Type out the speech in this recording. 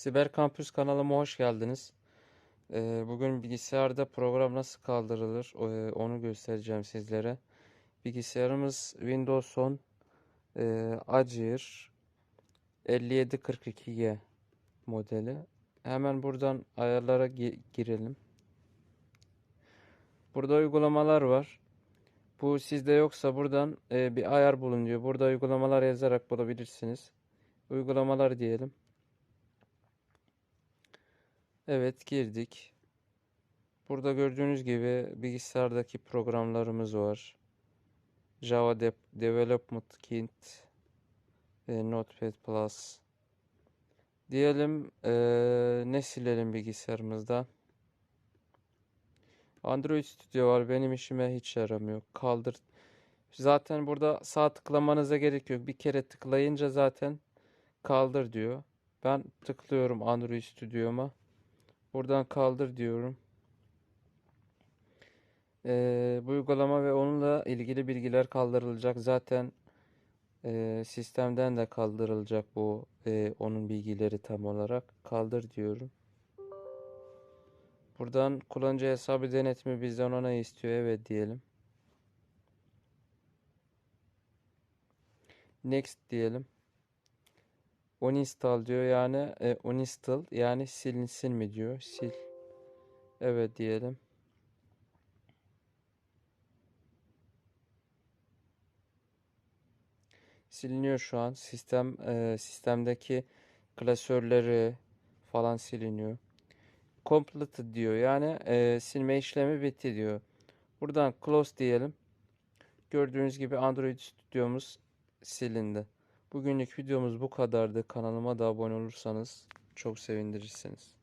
Siber Kampüs kanalıma hoş geldiniz. Ee, Bugün bilgisayarda program nasıl kaldırılır e, onu göstereceğim sizlere. Bilgisayarımız Windows 10 e, Agir 5742G modeli. Hemen buradan ayarlara gi- girelim. Burada uygulamalar var. Bu sizde yoksa buradan e, bir ayar bulun diyor. Burada uygulamalar yazarak bulabilirsiniz. Uygulamalar diyelim. Evet girdik. Burada gördüğünüz gibi bilgisayardaki programlarımız var. Java De- Development Kit, e, Notepad Plus. Diyelim e, ne silelim bilgisayarımızda? Android Studio var. Benim işime hiç yaramıyor. Kaldır. Zaten burada sağ tıklamanıza gerek yok. Bir kere tıklayınca zaten kaldır diyor. Ben tıklıyorum Android Studio'ma. Buradan kaldır diyorum. Ee, bu uygulama ve onunla ilgili bilgiler kaldırılacak. Zaten e, sistemden de kaldırılacak bu e, onun bilgileri tam olarak. Kaldır diyorum. Buradan kullanıcı hesabı denetimi bizden ona istiyor. Evet diyelim. Next diyelim. Uninstall diyor yani e, uninstall yani silinsin mi diyor. Sil. Evet diyelim. Siliniyor şu an. Sistem e, sistemdeki klasörleri falan siliniyor. Completed diyor. Yani e, silme işlemi bitti diyor. Buradan close diyelim. Gördüğünüz gibi Android Studio'muz silindi. Bugünlük videomuz bu kadardı. Kanalıma da abone olursanız çok sevindirirsiniz.